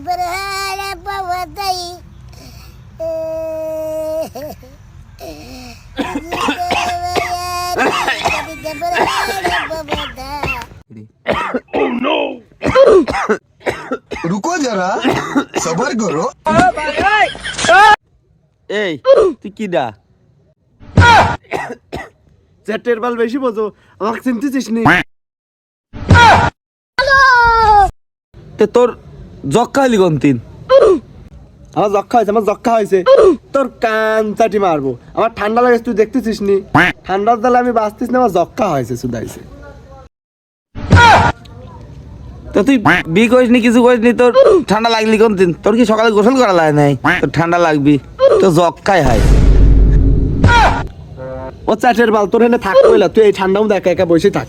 برهان بوضي রুকো যারা সবার করো এই তুই কি দা? চ্যাটের বাল বেশি বোঝো আমাকে চিনতেছিস নি? তোর জক্কা হলি গন্তিন আমার যক্ষা হয়েছে আমার যক্ষা হয়েছে। তোর কান চাটি মারবো। আমার ঠান্ডা লাগে তুই দেখতেছিস নি? ঠান্ডার দ্বারা আমি বাঁচতিস না আমার যক্ষা হয়েছে সুদাইছে। তো তুই বি করিস নি কিছু করিস নি তোর ঠান্ডা লাগলি গন্তিন তোর কি সকালে গোসল করা লাগে নাই? তোর ঠান্ডা লাগবি। তো জক্কাই হয়। ও চ্যাটের বাল তোর এনে থাকতে হইলা তুই এই ঠান্ডাও একা একা বসে থাক।